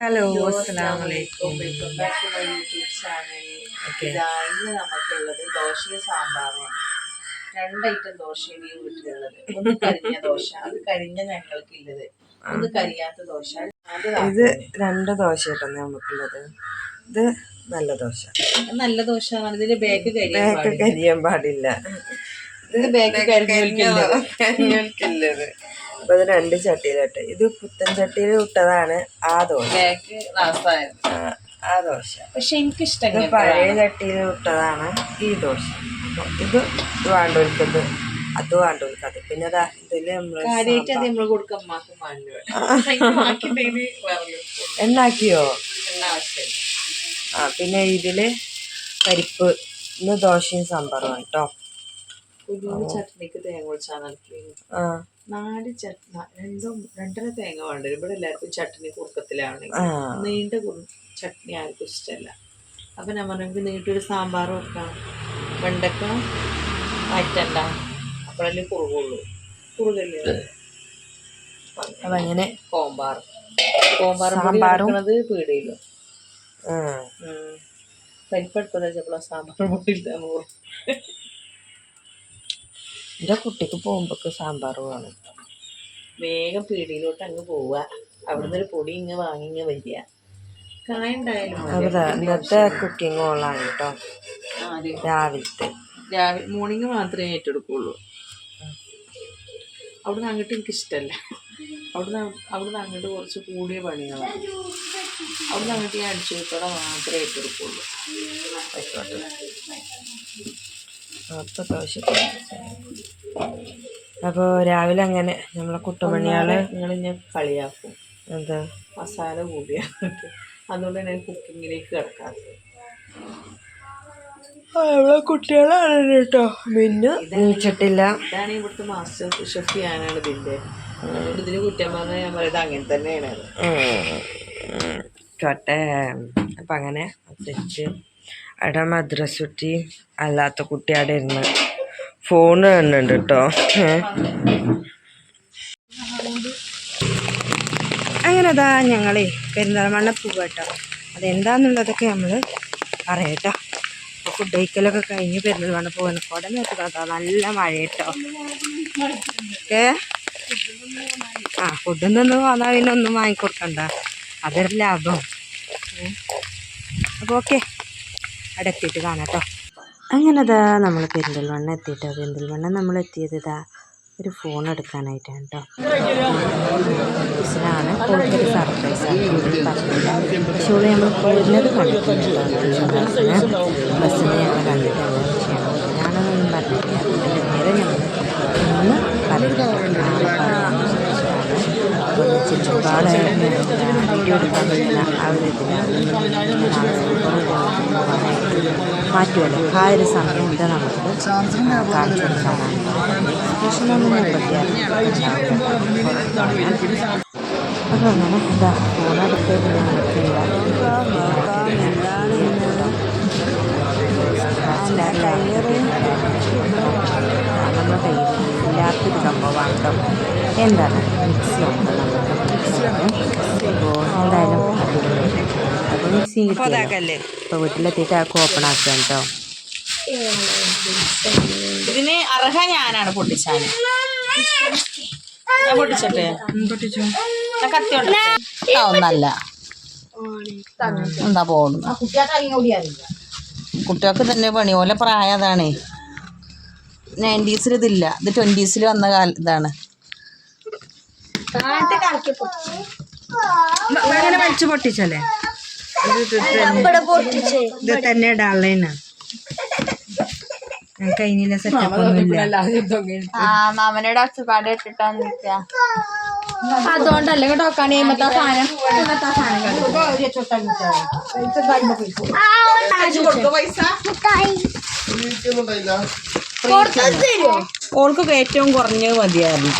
Hello വലൈക്കും welcome back to my YouTube channel ഇതാ ഇന്ന് നമുക്കുള്ളത് ദോശയും സാമ്പാറുമാണ്. രണ്ട് ഐറ്റം ദോശയാണ് ഈ വീട്ടിലുള്ളത്. ഒന്ന് കരിഞ്ഞ ദോശ അത് കരിഞ്ഞ ഞങ്ങൾക്കുള്ളത് ഒന്ന് കരിയാത്ത ദോശ ഇത് രണ്ട് ദോശ കേട്ടോ നമുക്കുള്ളത്. ഇത് നല്ല ദോശ. നല്ല ദോശ ഇതിന്റെ ബാക്ക് കരിയാൻ ബാക്ക് പാടില്ല. കരിയാൻ പാടില്ല. ഇത് ബാക്ക് കരിഞ്ഞൊലിക്കുന്നത് കരിഞ്ഞൊലിക്കുള്ളത് അപ്പൊ ഇത് രണ്ട് ചട്ടിയിലിട്ട്. ഇത് പുത്തൻ ചട്ടിയിൽ ഇട്ടതാണ് ആ ദോശ. ആ, ദോശ. പക്ഷെ എനിക്ക് ഇത് ഇഷ്ടം പഴയ ചട്ടിയിൽ ഇട്ടതാണ് ഈ ദോശ. ഇത് വേണ്ടവൽക്കത് അത് വേണ്ടവൽക്കത് പിന്നെ ഇതിൽ എണ്ണാക്കിയോ? ആവശ്യമില്ല. ആ പിന്നെ ഇതിൽ പരിപ്പ്. ഇന്ന് ദോശയും സാമ്പാറും കേട്ടോ ചട്ടിക്ക് ചട്നിക്ക് തേങ്ങ ആ. നാല് ചട്ന രണ്ടും രണ്ടര തേങ്ങ വേണ്ട ഇവിടെ എല്ലാവർക്കും ചട്നി കുറുക്കത്തിലാണെങ്കിൽ ആ. നീണ്ട കുറു- ചട്നി ആർക്കും ഇഷ്ടമല്ല. അപ്പം ഞാൻ പറഞ്ഞു നീട്ടൊരു സാമ്പാർ വെക്കാം. വെണ്ടക്ക മാറ്റണ്ട അപ്പോഴല്ലേ കുറുകുള്ളൂ. കുറുകല്ലേ? അപ്പൊ അങ്ങനെ കോമ്പാർ. കോമ്പാർ സാമ്പാറുന്നത് പൊടി പീടിയിലും പരിപ്പെടുത്തത് വെച്ചപ്പോൾ സാമ്പാർ പൊട്ടിയില്ല എന്റെ കുട്ടിക്ക് പോകുമ്പോ സാമ്പാർ വേണം. വേഗം പീടിയിലോട്ട് അങ്ങ് പോവുക. അവിടുന്ന് ഒരു പൊടി ഇങ്ങ് വാങ്ങി ഇങ്ങ് വരിക. ഇന്നത്തെ കുക്കിംഗ് ഓളാണ് കേട്ടോ രാവിലത്തെ. രാവിലെ മോർണിംഗ് മാത്രമേ ഏറ്റെടുക്കുള്ളൂ. അവിടുന്ന് അങ്ങോട്ട് എനിക്ക് ഇഷ്ടമല്ല അവിടുന്ന് അവിടുന്ന് അങ്ങോട്ട് കുറച്ച് കൂടിയ പണികളാണ് അവിടുന്ന് അങ്ങോട്ട് ഞാൻ അടിച്ചു മാത്രമേ ഏറ്റെടുക്കുള്ളൂ. ആയിക്കോട്ടെ. അപ്പൊ ദോശ അപ്പോൾ രാവിലെ അങ്ങനെ നമ്മളെ കുട്ടമണിയാളെ നിങ്ങൾ ഞാൻ കളിയാക്കും. എന്താ? മസാല കൂടിയാണ് അതുകൊണ്ട് ഞാൻ കുക്കിങ്ങിലേക്ക് കിടക്കാത്തത്. നമ്മളെ കുട്ടികളാണ് കേട്ടോ പിന്നെ നീച്ചിട്ടില്ല. ഇതാണ് ഇവിടുത്തെ മാസ്റ്റർ ഷെഫ് ഞാനാണ് ഇതിന്റെ. ഇതിന് കുറ്റം പറഞ്ഞാൽ ഞാൻ പറയുന്നത് അങ്ങനെ തന്നെയാണ്. ചോട്ടെ. അപ്പം അങ്ങനെ തിരിച്ച് അവിടെ മദ്രസ കുട്ടി അല്ലാത്ത കുട്ടി അവിടെ ഇരുന്ന് ഫോൺ കാണുന്നുണ്ട് കേട്ടോ അങ്ങനെ അതാ ഞങ്ങളേ പെരിന്തൽമണ്ണ പോവുക കേട്ടോ അതെന്താന്നുള്ളതൊക്കെ നമ്മൾ പറയട്ടോ. അപ്പോൾ ഫുഡ് കഴിക്കലൊക്കെ കഴിഞ്ഞ് പെരിന്തൽമണ്ണ കുട നോക്കി. കേട്ടോ നല്ല മഴ കേട്ടോ ഏ? ആ ഫുഡ് നിന്ന് വന്നാൽ പിന്നെ ഒന്നും വാങ്ങിക്കൊടുക്കണ്ട. അതൊരു ലാഭം. അപ്പോൾ ഓക്കെ അവിടെ എത്തിയിട്ട് കാണാം കേട്ടോ അങ്ങനെ ഇതാ നമ്മൾ പെരിന്തൽമണ്ണ എത്തിയിട്ടോ പെരിന്തൽമണ്ണ നമ്മൾ എത്തിയത് ഇതാ ഒരു ഫോൺ എടുക്കാനായിട്ടാണ് കേട്ടോ ബസ്സിനാണ് പോയിട്ടൊരു സർപ്രൈസ് ആണ്. പറഞ്ഞില്ല പക്ഷേ നമ്മൾ കണ്ടിട്ടുണ്ട് ബസ്സിന് ഞങ്ങൾ കണ്ടിട്ടുണ്ട് പക്ഷേ പറഞ്ഞിട്ടില്ല. നേരെ ഞങ്ങൾ ഒന്ന് പറഞ്ഞിട്ടുണ്ട് ചുറ്റുപാട് വീഡിയോ എടുക്കാൻ പറ്റുന്ന ആ ഒരു ഇതിലാണ് മാറ്റുമല്ലോ ആ ഒരു സമയത്ത് നമുക്ക് കാണിച്ചു കൊടുക്കാനാണ് എക്സ്പ്രഷനൊന്നും അപ്പോൾ അങ്ങനെ എന്താ ഫോണെടുത്തേക്ക് എടുത്തത് നമ്മുടെ കയ്യിൽ ഇല്ലാത്തൊരു സംഭവമാണ് കേട്ടോ എന്താണ്? മിക്സി അപ്പോൾ എന്തായാലും അപ്പോൾ മിക്സി കിട്ടിയല്ലേ. ഇപ്പോൾ വീട്ടിലെത്തിയിട്ട് ആ ഓപ്പൺ ആക്കുക കേട്ടോ. ഇതിന് അർഹ ഞാനാണ് പൊട്ടിച്ചാന്. ഞാൻ പൊട്ടിച്ചോട്ടെ? കത്തി ഒന്നല്ല. എന്താ പോകുന്നു കുട്ടികൾക്ക് തന്നെ പണി. പോലെ പ്രായം അതാണ്. നയന്റീസിൽ ഇതില്ല ഇത് ട്വന്റീസിൽ വന്ന കാല ഇതാണ്. അങ്ങനെ വലിച്ചു പൊട്ടിച്ചല്ലേ? ഇത് ഇത് തന്നെ. സെറ്റപ്പ് ഒന്നുമില്ല. മാമനോട് ഒച്ചപ്പാട് ഇട്ടിട്ടാ നിക്ക. അതുകൊണ്ടല്ലേ നോക്കാൻ? കഴിയുമ്പോ സാധനം. ഓൾക്കൊക്കെ ആ സാധനം ഓൾക്ക് ഏറ്റവും കുറഞ്ഞത് മതിയായിരുന്നു.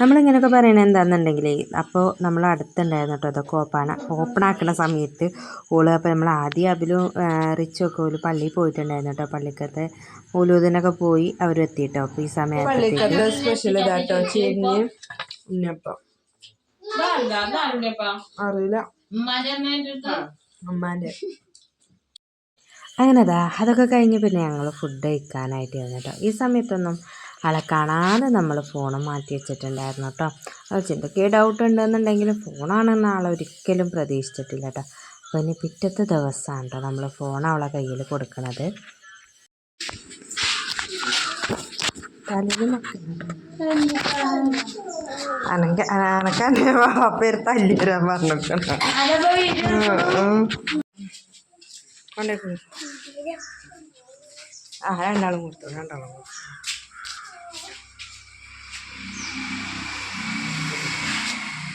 നമ്മളിങ്ങനെയൊക്കെ പറയണത് എന്താണെന്നുണ്ടെങ്കിൽ അപ്പോൾ നമ്മൾ അടുത്തുണ്ടായിരുന്നു കേട്ടോ അതൊക്കെ ഓപ്പണ ഓപ്പൺ ആക്കുന്ന സമയത്ത് ഓൾ അപ്പോൾ നമ്മൾ ആദ്യം അബിലും റിച്ചൊക്കെ ഓൽ പള്ളിയിൽ പോയിട്ടുണ്ടായിരുന്നു കേട്ടോ പള്ളിക്കത്തെ. ഓലൂതിനൊക്കെ പോയി അവർ എത്തിയിട്ടോ അപ്പോൾ ഈ സമയത്ത് സ്പെഷ്യൽ ഇതാട്ടോ ചേരിന് ഉണ്ണിയപ്പം. അറിയില്ല. അമ്മാന്റെ അങ്ങനെ അതാ അതൊക്കെ കഴിഞ്ഞ് പിന്നെ ഞങ്ങൾ ഫുഡ് കഴിക്കാനായിട്ട് വന്നു കേട്ടോ ഈ സമയത്തൊന്നും ആളെ കാണാതെ നമ്മൾ ഫോൺ മാറ്റി വെച്ചിട്ടുണ്ടായിരുന്നു കേട്ടോ അത് ചിന്തക്ക് ഡൗട്ട് ഉണ്ടെന്നുണ്ടെങ്കിലും ഫോണാണെന്ന് ആളെ ഒരിക്കലും പ്രതീക്ഷിച്ചിട്ടില്ല കേട്ടോ അപ്പോൾ ഇനി പിറ്റത്തെ ദിവസമാണ് കേട്ടോ നമ്മൾ ഫോൺ അവളെ കയ്യിൽ കൊടുക്കണത്. അനക്ക് ആ രണ്ടാളും കൊടുത്തു രണ്ടാളും കൊടുത്തു.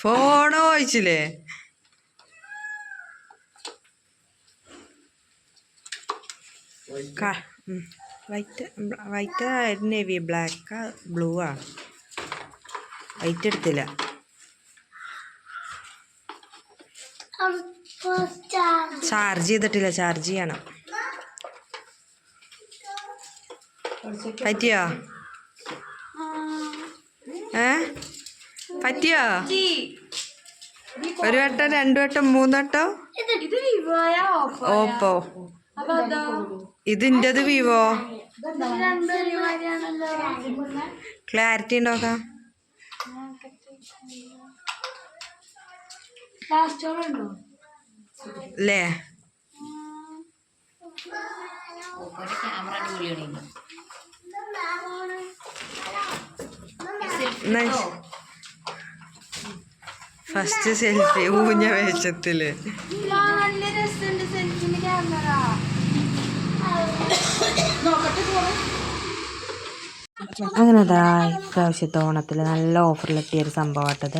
Phone വായിച്ചില്ലേ white white navy. Black blue ആ. വൈറ്റ് എടുത്തില്ല. ചാർജ്. ചെയ്തിട്ടില്ല ചാർജ് ചെയ്യണം. പറ്റിയോ? ഏ? പറ്റിയോ? ഒരു വട്ടം രണ്ടു വട്ടം മൂന്ന് വട്ടം? ഓപ്പോ ഇതിന്റെത് വിവോ? ക്ലാരിറ്റി ഉണ്ടോക്കാം ലാസ്റ്റ് ഉണ്ടോ? അല്ലേ ഫസ്റ്റ് സെൽഫി. ഊഞ്ഞ വേഷത്തിൽ അങ്ങനെ അതാ ഇപ്രാവശ്യത്തെ ഓണത്തിൽ നല്ല ഓഫറിലെത്തിയ ഒരു സംഭവമാട്ടത്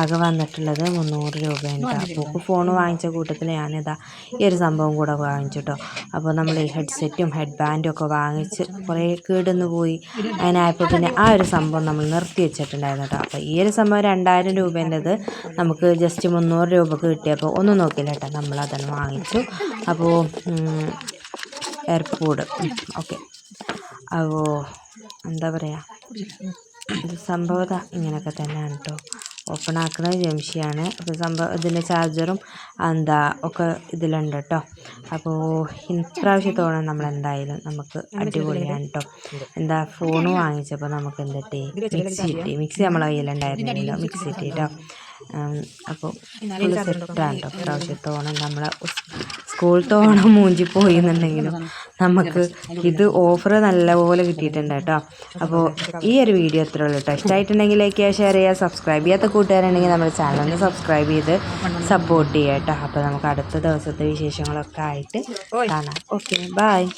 ആകെ വന്നിട്ടുള്ളത് മുന്നൂറ് രൂപയാണ് കേട്ടോ അപ്പോൾ ഫോൺ വാങ്ങിച്ച കൂട്ടത്തിൽ ഞാനിതാ ഈ ഒരു സംഭവം കൂടെ വാങ്ങിച്ചു കേട്ടോ അപ്പോൾ നമ്മൾ ഈ ഹെഡ്സെറ്റും ഹെഡ് ബാൻഡും ഒക്കെ വാങ്ങിച്ച് കുറേ കേടുന്ന് പോയി. അതിനായപ്പോൾ പിന്നെ ആ ഒരു സംഭവം നമ്മൾ നിർത്തി വെച്ചിട്ടുണ്ടായിരുന്നു കേട്ടോ അപ്പോൾ ഈ ഒരു സംഭവം രണ്ടായിരം രൂപേന്റെത് നമുക്ക് ജസ്റ്റ് മുന്നൂറ് രൂപക്ക് കിട്ടിയപ്പോൾ ഒന്നും നോക്കില്ല കേട്ടോ നമ്മളതന്നെ വാങ്ങിച്ചു. അപ്പോൾ എയർപോഡ്. ഓക്കെ. അപ്പോൾ എന്താ പറയുക സംഭവത ഇങ്ങനെയൊക്കെ തന്നെയാണ് കേട്ടോ ഓപ്പൺ ആക്കുന്നത് ജംഷിയാണ്. അപ്പോൾ സംഭവം ഇതിന്റെ ചാർജറും എന്താ ഒക്കെ ഇതിലുണ്ട് കേട്ടോ അപ്പോൾ ഇപ്രാവശ്യത്തോളം നമ്മൾ എന്തായാലും നമുക്ക് അടിപൊളിയാണ് കേട്ടോ എന്താ ഫോൺ വാങ്ങിച്ചപ്പോൾ നമുക്ക് എന്തിട്ടി മിക്സി കിട്ടി. മിക്സി നമ്മളെ കയ്യിലുണ്ടായിരുന്നില്ലല്ലോ മിക്സി കിട്ടി കേട്ടോ അപ്പോൾ ഫുൾ സെറ്റാണ് കേട്ടോ ഇപ്രാവശ്യത്തോളം നമ്മളെ സ്കൂൾ തോണം മൂഞ്ചി പോയി എന്നുണ്ടെങ്കിലും നമുക്ക് ഇത് ഓഫർ നല്ലപോലെ കിട്ടിയിട്ടുണ്ട് കേട്ടോ. അപ്പോൾ ഈ ഒരു വീഡിയോ എത്ര ഉള്ളൂ കേട്ടോ. ഇഷ്ടമായിട്ടുണ്ടെങ്കിൽ ലൈക്ക് ചെയ്യുക ഷെയർ ചെയ്യുക സബ്സ്ക്രൈബ് ചെയ്യാത്ത കൂട്ടുകാരുണ്ടെങ്കിൽ നമ്മുടെ ചാനൽ ഒന്ന് സബ്സ്ക്രൈബ് ചെയ്ത് സപ്പോർട്ട് ചെയ്യുക കേട്ടോ. അപ്പോൾ നമുക്ക് അടുത്ത ദിവസത്തെ വിശേഷങ്ങളൊക്കെ ആയിട്ട് കാണാം. Okay bye